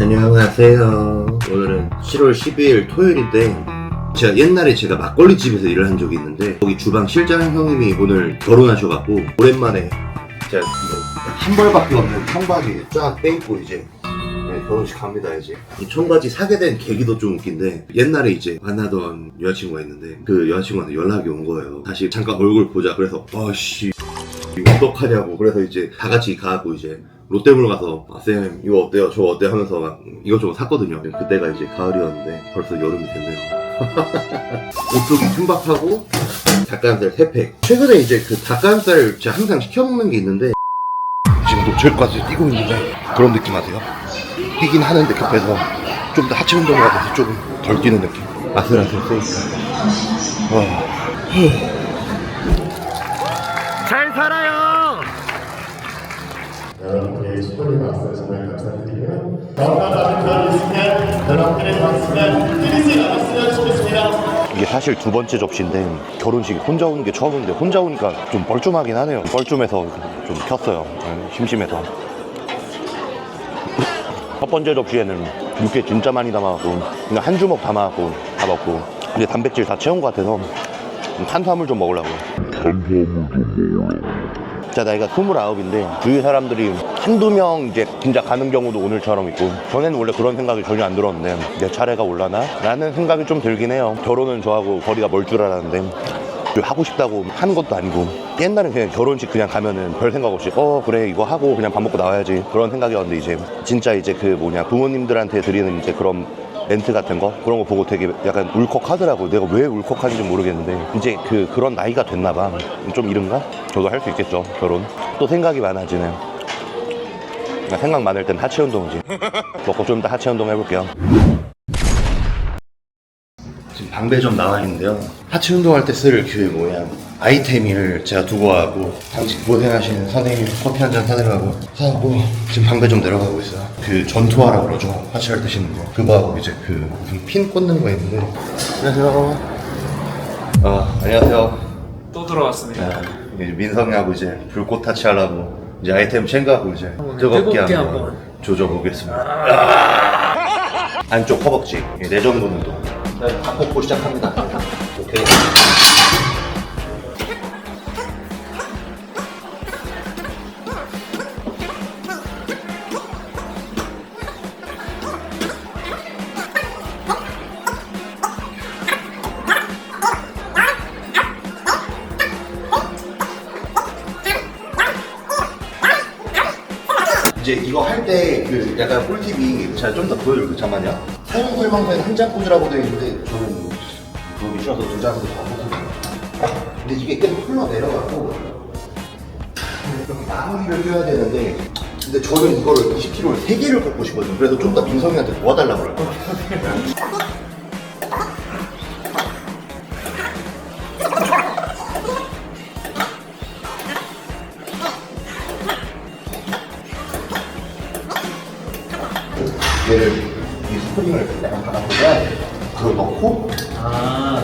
안녕하세요. 오늘은 7월 12일 토요일인데 제가 옛날에 제가 막걸리 집에서 일을 한 적이 있는데 거기 주방 실장 형님이 오늘 결혼하셔갖고 오랜만에 제가 이거 한 벌밖에 없는 청바지 쫙 빼입고 이제 네, 결혼식 갑니다 이제. 이 청바지 사게 된 계기도 좀 웃긴데 옛날에 이제 만나던 여자친구가 있는데 그 여자친구한테 연락이 온 거예요. 다시 잠깐 얼굴 보자. 그래서 아씨 어떡하냐고. 그래서 이제 다 같이 가고 이제 롯데몰 가서 아, 쌤 이거 어때요? 저 어때요 하면서 막 이것저것 샀거든요. 그때가 이제 가을이었는데 벌써 여름이 됐네요. 오뚜기 틈박하고 닭가슴살 3팩. 최근에 이제 그 닭가슴살 제가 항상 시켜먹는 게 있는데 지금 노출까지 뛰고 있는데 그런 느낌 아세요? 뛰긴 하는데 급해서 좀 더 하체 운동을 하면서 조금 덜 뛰는 느낌. 아슬아슬 쎄니까. 와. 여러분들의 나왔어요. 정말 감사드리고요. 그런 있으면 여러분들의 좋겠습니다. 이게 사실 두 번째 접시인데 결혼식에 혼자 오는 게 처음인데 혼자 오니까 좀 뻘쭘하긴 하네요 뻘쭘해서 좀 켰어요 네, 심심해서 첫 번째 접시에는 육회 진짜 많이 담아갖고 그냥 한 주먹 담아갖고 다 먹고 근데 단백질 다 채운 것 같아서 탄수화물 좀 먹으려고요 진 짜 나이가 29인데 주위 사람들이 한두 명 이제 진짜 가는 경우도 오늘처럼 있고 전에는 원래 그런 생각이 전혀 안 들었는데 내 차례가 올라나? 라는 생각이 좀 들긴 해요 결혼은 저하고 거리가 멀 줄 알았는데 하고 싶다고 하는 것도 아니고 옛날엔 그냥 결혼식 그냥 가면은 별 생각 없이 어 그래 이거 하고 그냥 밥 먹고 나와야지 그런 생각이었는데 이제 진짜 이제 그 뭐냐 부모님들한테 드리는 이제 그런 멘트 같은 거 그런 거 보고 되게 약간 울컥하더라고요. 내가 왜 울컥하는지 모르겠는데 이제 그 그런 나이가 됐나 봐. 좀 이른가? 저도 할 수 있겠죠. 결혼. 또 생각이 많아지네요. 생각 많을 땐 하체 운동이지. 먹고 좀 이따 하체 운동 해볼게요. 지금 방배 좀 나와 있는데요. 하체 운동할 때쓸그 뭐야 아이템을 제가 두고 와고 당직 고생하시는 선생님 커피 한 잔 사들어가고 사고 지금 방배 좀 내려가고 있어요. 그 전투화라고 그러죠. 때 신는 거. 그거하고 이제 그핀 꽂는 거 있는데. 안녕하세요. 아 안녕하세요. 또 들어왔습니다. 네, 이제 민성이하고 이제 불꽃 타치하려고 이제 아이템 챙겨가고 이제 뜨겁게, 뜨겁게 한번, 한번. 조져보겠습니다. 아~ 안쪽 허벅지 예, 내전 근육도 네, 다 뽑고 시작합니다. 오케이. 이거 할 때 그 약간 꿀팁이 제가 좀 더 보여드릴게요. 잠깐만요. 사용 설명서에 한 장 꽂으라고 되어 있는데 저는 그거 싫어서 두 장으로 다 꽂거든요. 근데 이게 계속 흘러 내려가고 이렇게 마무리를 해야 되는데 근데 저는 이거를 20kg를 3개를 꽂고 싶거든요. 그래서 좀 더 민성이한테 도와달라고 그럴 거예요. 얘를 이 스프링을 약간 받아보면 그걸 넣고 아,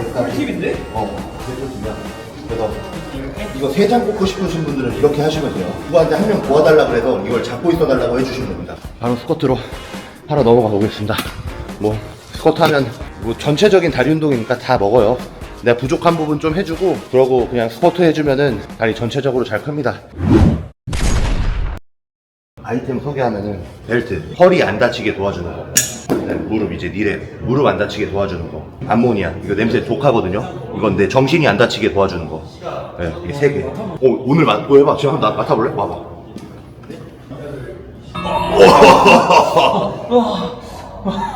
여기까지 꿀팁인데? 어, 그래서 그래서 이거 세 장 꽂고 싶으신 분들은 이렇게 하시면 돼요. 누구한테 한 명 도와달라 그래서 이걸 잡고 있어 달라고 해주시면 됩니다. 바로 스쿼트로 하러 넘어가 보겠습니다. 뭐 스쿼트 하면 뭐 전체적인 다리 운동이니까 다 먹어요. 내가 부족한 부분 좀 해주고 그러고 그냥 스쿼트 해주면은 다리 전체적으로 잘 큽니다. 아이템 소개하면은 벨트. 허리 안 다치게 도와주는 거. 네, 무릎 이제 니레 무릎 안 다치게 도와주는 거. 암모니아. 이거 냄새 독하거든요? 이건 내 정신이 안 다치게 도와주는 거. 네, 이게 세개. 오, 오늘 맡, 뭐 해봐. 지금 한번 나- 맡아볼래? 와봐. 하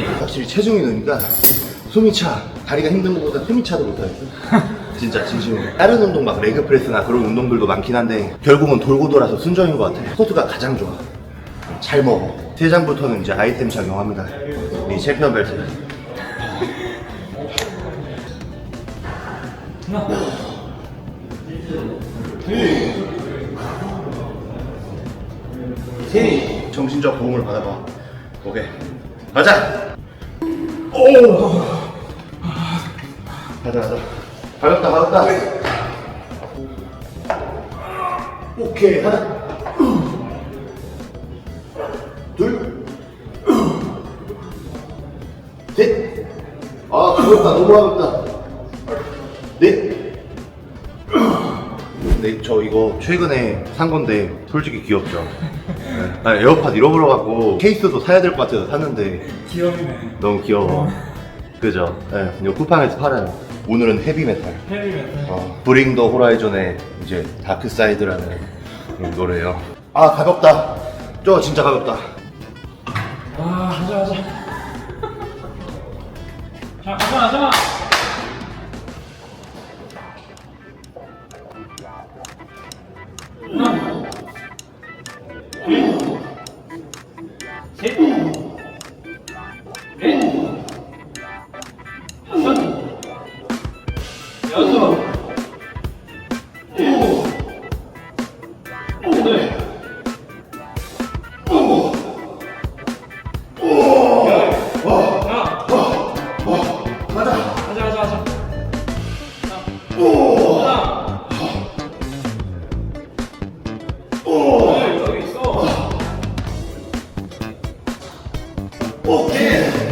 확실히 체중이 느니까 숨이 차. 다리가 힘든 것보다 숨이 차도 못하겠어. 진짜 진심으로. 다른 운동 막 레그 프레스나 그런 운동들도 많긴 한데 결국은 돌고 돌아서 순정인 것 같아. 스쿼트가 가장 좋아. 잘 먹어. 세 장부터는 이제 아이템 착용합니다. 이 챔피언 벨트. 세 정신적 도움을 받아봐. 오케이. 가자. 오. 가자 가자. 가볍다 가볍다. 오케이 하나 둘 셋 아 가볍다. 너무 가볍다 근데 저 이거 최근에 산 건데 솔직히 귀엽죠 네. 아, 에어팟 잃어버려 갖고 케이스도 사야 될 것 같아서 샀는데 귀엽네. 너무 귀여워 그죠? 네, 이거 쿠팡에서 팔아요 오늘은 헤비메탈 헤비메탈. 어, 브링 더 호라이즌의 이제 다크 사이드라는 노래예요. 아 가볍다. 저 진짜 가볍다. 아, 하자, 하자. 자, 하자, 하자. 여섯, 일곱, 여덟, 하자, 하자, 하자. 자, 하나. 둘, 여기 있어. 오케이.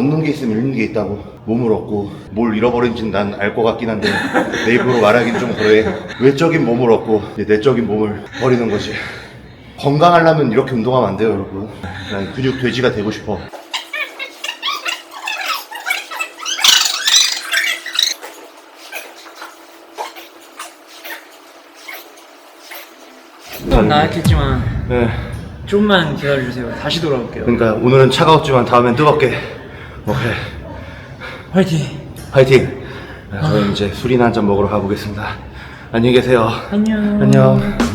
얻는 게 있으면 잃는 게 있다고. 몸을 얻고 뭘 잃어버린지는 난 알 것 같긴 한데 내 입으로 말하긴 좀 그래. 외적인 몸을 얻고 이제 내적인 몸을 버리는 거지. 건강하려면 이렇게 운동하면 안 돼요, 여러분. 난 근육 돼지가 되고 싶어. 좀 나약했지만 네. 좀만 기다려주세요. 다시 돌아올게요. 그러니까 오늘은 차가웠지만 다음엔 뜨겁게. 오케이. 화이팅. 화이팅! 저희 이제 술이나 한 잔 먹으러 가보겠습니다. 안녕히 계세요. 안녕. 안녕.